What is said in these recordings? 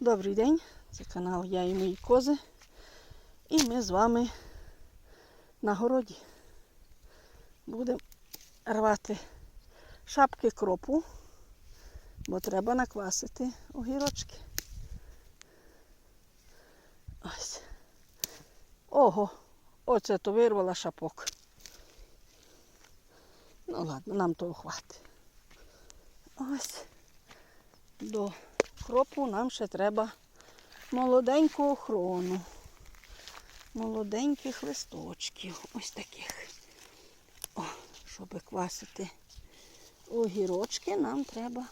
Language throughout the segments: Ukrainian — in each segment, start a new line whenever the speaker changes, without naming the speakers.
Добрий день, це канал Я і мої кози. І ми з вами на городі будемо рвати шапки кропу, бо треба наквасити огірочки. Ось. Ого, оце то вирвала шапок. Ну ладно, нам того хватить. Ось до кропу нам ще треба молоденьку охорону. Молоденьких листочків. Ось таких. О, щоб квасити огірочки, нам треба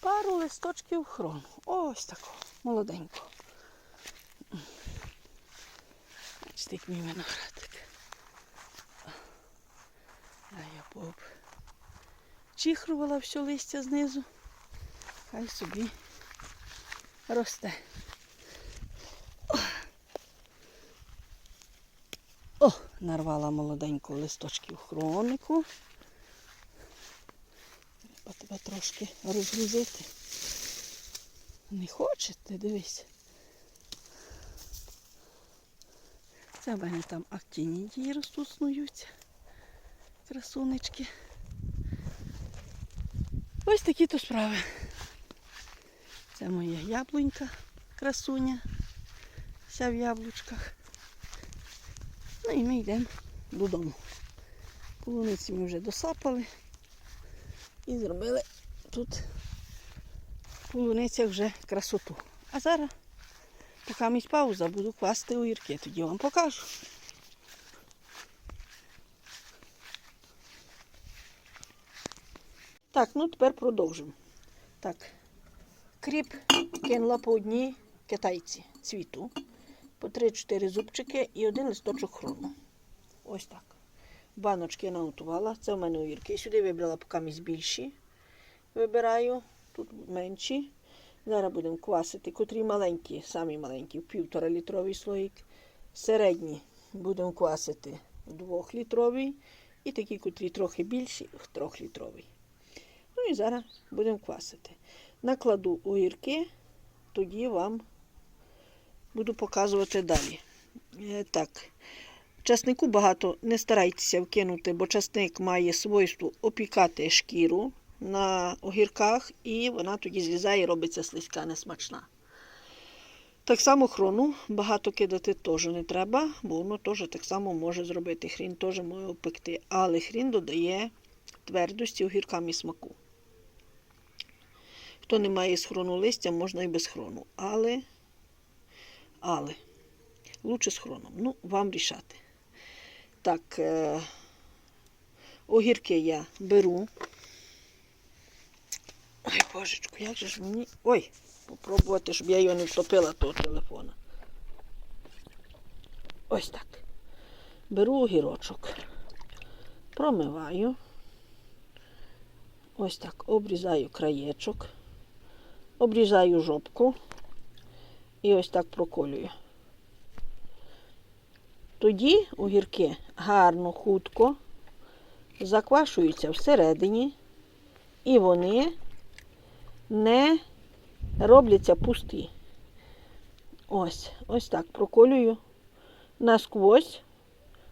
пару листочків хрону. Ось такого, молоденького. Бачите, мій виноградик. Я поп. Чихрувала все листя знизу. Хай собі росте. О, нарвала молоденьку листочків хронику. Треба тебе трошки розгрузити. Не хочете, дивись. Це в мене там актінідії ростуть, снуються. Красунечки. Ось такі то справи. Це моя яблунька, красуня, вся в яблучках. Ну і ми йдемо додому. Полуниці ми вже досапали і зробили тут в полуницях вже красоту. А зараз, поки місць пауза, буду класти огірки, тоді вам покажу. Так, ну тепер продовжимо. Так, кріп кинула по одній китайці цвіту, по 3-4 зубчики і один листочок хрону. Ось так. Баночки наготувала. Це в мене огірки. Сюди вибрала покамість більші. Вибираю, тут менші. Зараз будемо квасити, котрі маленькі, самі маленькі, півтора літровий слоїк. Середні будемо квасити двохлітровий. І такі, котрі трохи більші, трьохлітровий. Ну і зараз будемо квасити. Накладу огірки, тоді вам буду показувати далі. Е, Так, часнику багато не старайтеся вкинути, бо часник має свойство опікати шкіру на огірках, і вона тоді злізає і робиться слизька, несмачна. Так само хрону багато кидати теж не треба, бо воно теж так само може зробити. Хрін теж може опекти, але хрін додає твердості огіркам і смаку. Хто не має з хрону листя, можна і без хрону. Але, але, лучше з хроном. Ну, вам рішати. Так, е, огірки я беру. Ой, божечку, як же ж мені. Ой, попробувати, щоб я його не втопила того телефона. Ось так. Беру огірочок, промиваю. Ось так обрізаю краєчок, обрізаю жопку і ось так проколюю. Тоді огірки гарно, хутко заквашуються всередині, і вони не робляться пусті. Ось, ось так проколюю насквозь.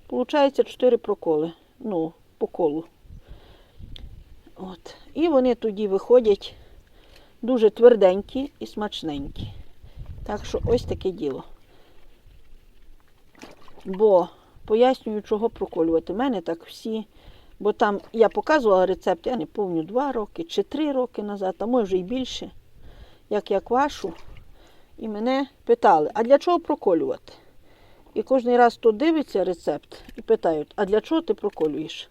Получається 4 проколи. Ну, по колу. От. І вони тоді виходять дуже тверденькі і смачненькі. Так що ось таке діло. Бо пояснюю, чого проколювати. У мене так всі, бо там я показувала рецепт, я не пам'ятаю, 2 роки чи 3 роки назад, а може й більше, як я квашу. І мене питали, а для чого проколювати? І кожен раз хто дивиться рецепт і питають, а для чого ти проколюєш?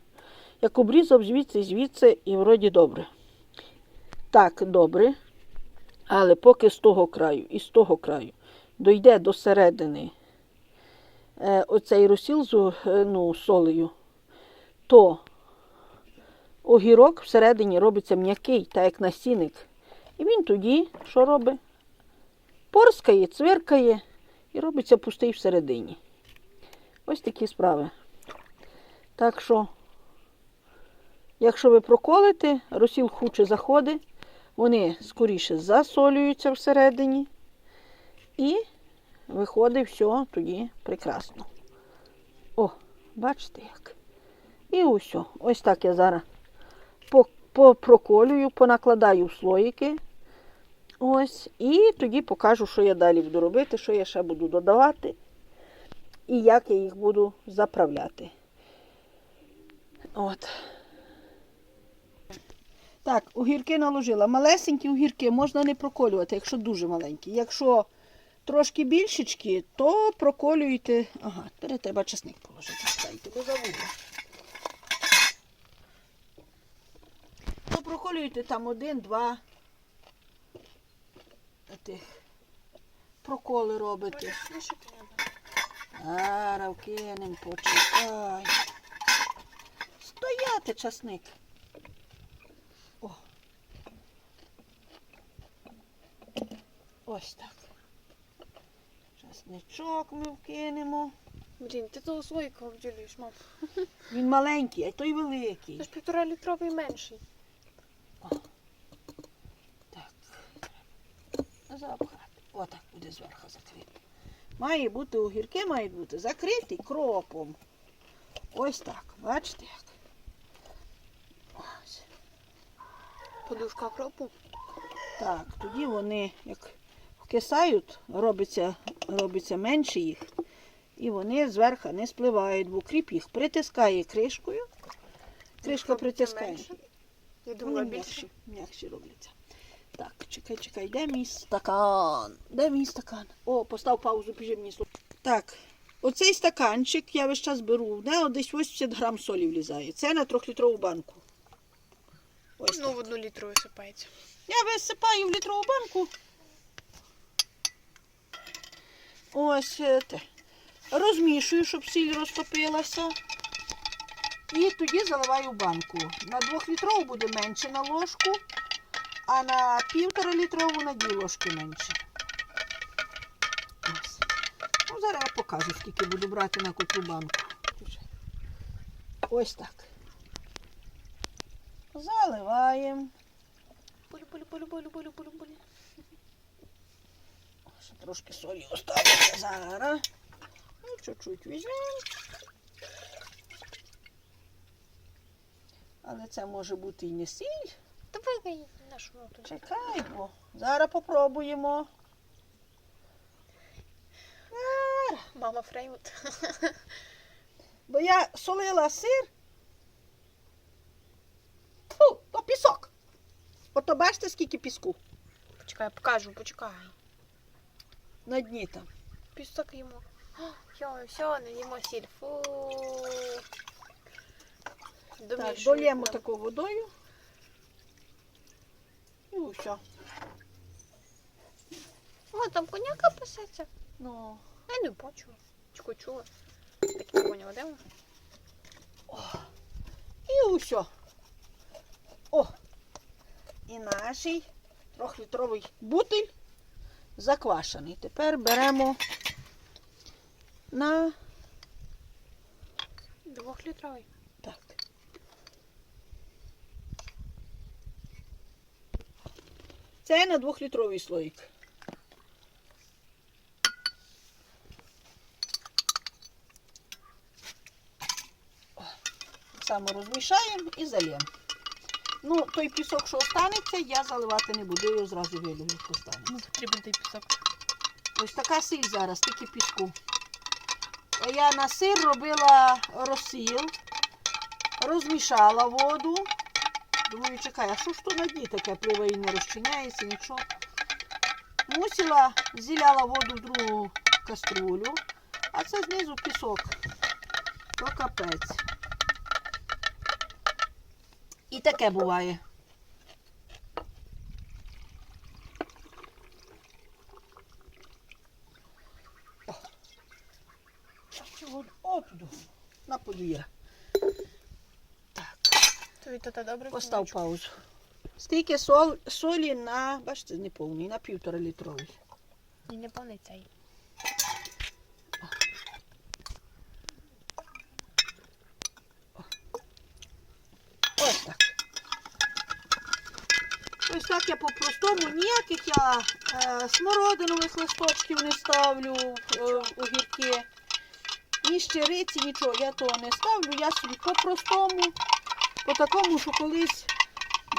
Як обрізав звідси, звідси і вроді добре. Так, добре. Але поки з того краю і з того краю дойде до середини е, оцей розсіл з е, ну, солею, то огірок всередині робиться м'який, так як насінник. І він тоді, що робить? Порскає, цвиркає і робиться пустий всередині. Ось такі справи. Так що Якщо ви проколите, розсіл хуче заходить, Вони скоріше засолюються всередині. І виходить все тоді прекрасно. О, бачите як. І усе. Ось так я зараз по- попроколюю, понакладаю в слоїки. Ось. І тоді покажу, що я далі буду робити, що я ще буду додавати і як я їх буду заправляти. От. Так, огірки наложила. Малесенькі огірки можна не проколювати, якщо дуже маленькі. Якщо трошки більшечки, то проколюйте. Ага, тепер треба чесник положити. Чекайте, бо забула. То проколюйте там один-два тих проколи робите.
Що треба?
Почекай. Стояти часник. Ось так. Часничок ми вкинемо.
Блін, ти того слоїка обділюєш, мам.
Він маленький, а той великий.
Це ж півтора літровий менший.
Так. Запхати. Отак буде зверху закрити. Має бути огірки, мають бути закриті кропом. Ось так. Бачите як? Ось.
Подушка кропу.
Так, тоді вони як вкисають, робиться, робиться менше їх. І вони зверху не спливають, бо кріп їх притискає кришкою. Кришка притискає.
Я
Вони
думала більше.
м'якші, м'якші робляться. Так, чекай, чекай, де мій стакан? Де мій стакан? О, постав паузу, біжи мені слухай. Так, оцей стаканчик я весь час беру, в десь 80 грам солі влізає. Це на трьохлітрову банку. Ось
Ну,
так.
в одну літру висипається.
Я висипаю в літрову банку. Ось е, те. Розмішую, щоб сіль розтопилася. І тоді заливаю в банку. На двохлітрову буде менше на ложку, а на півтора літрову на дві ложки менше. Ось. Ну, зараз я покажу, скільки буду брати на котру банку. Ось так. Заливаємо.
Буль-буль-буль-буль-буль-буль-буль.
Трошки солі оставити зараз. Ну, чуть-чуть візьмемо. Але це може бути і не сіль.
Давай нашу тут.
Чекай, бо зараз попробуємо.
Мама Фреймут.
Бо я солила сир. Фу, то пісок. Ото бачите, скільки піску
Почекай, покажу, почекай.
На дні там.
Пісок йому. Все, все, не їмо сіль. Фу.
Так, долємо таку водою. І все.
О, там коняка пасеться.
Ну,
Я не бачу. Чку чула. Такі коня ведемо.
І усе. О! І наш трьохлітровий бутиль заквашений. Тепер беремо на
Двохлітровий.
так. Це на двохлітровий слоїк. Само розмішаємо і зальємо. Ну, той пісок, що останеться, я заливати не буду, я його зразу вилю, як останеться.
Ну, потрібен той пісок.
Ось така сіль зараз, тільки піску. Я на сир робила розсіл, розмішала воду. Думаю, чекай, а що ж то на дні таке пливе і не розчиняється, нічого. Мусила, зіляла воду в другу каструлю, а це знизу пісок. То капець. І таке буває. Чого? О, туди. На подвір'я. Так,
добре.
постав паузу. Стільки сол, солі на, бачите, не повний, на півтора літровий.
І не повний цей.
Ось так. Я по-простому, ніяких я е, смородинових листочків не ставлю е, огірки. Ні щириці, нічого, я того не ставлю. Я собі по-простому, по такому, що колись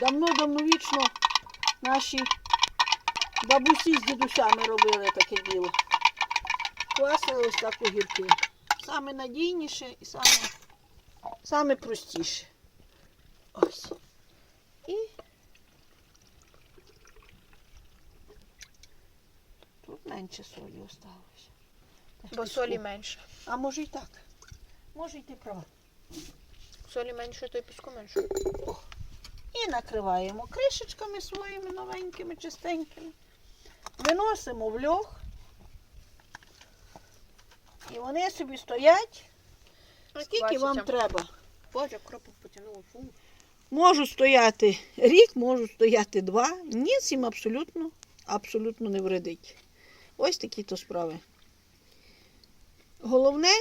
давно-давно вічно наші бабусі з дідусями робили таке діло. Квасили ось так огірки. Саме надійніше і саме, саме простіше. Ось. І менше солі осталося.
Бо солі менше.
А може і так. Може й ти права.
Солі менше, то й піску менше.
І накриваємо кришечками своїми новенькими, чистенькими. Виносимо в льох. І вони собі стоять, скільки вам треба.
Боже, кропу потягнула. Фу.
Можуть стояти рік, можуть стояти два. Ніц їм абсолютно, абсолютно не вредить. Ось такі то справи. Головне,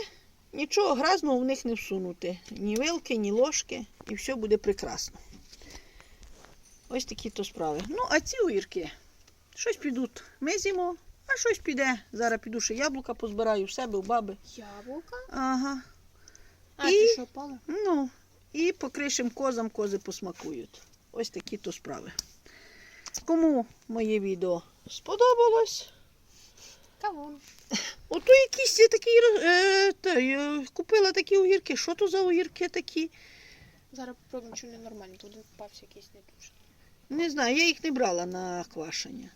нічого грязного в них не всунути. Ні вилки, ні ложки, і все буде прекрасно. Ось такі то справи. Ну, а ці огірки, щось підуть, ми з'їмо, а щось піде. Зараз піду ще яблука позбираю в себе, у баби.
Яблука?
Ага.
А,
І-
ти що пала?
Ну, і покришим козам, кози посмакують. Ось такі то справи. Кому моє відео сподобалось,
Кавун.
ото якісь такі е, та, е, купила такі огірки. Що то за огірки такі?
Зараз попробуємо, чи не нормально. Тут попався якийсь не дуже.
Не знаю, я їх не брала на квашення.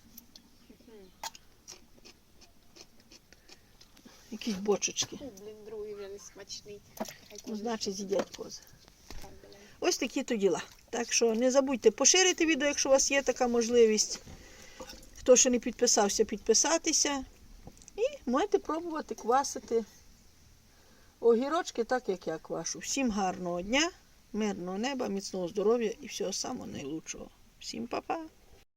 Якісь бочечки.
Блін, другий вже не смачний.
Ну, значить, з'їдять кози. Ось такі то діла. Так що не забудьте поширити відео, якщо у вас є така можливість. Хто ще не підписався, підписатися. Можете пробувати квасити огірочки так, як я квашу. Всім гарного дня, мирного неба, міцного здоров'я і всього самого найлучшого. Всім па-па!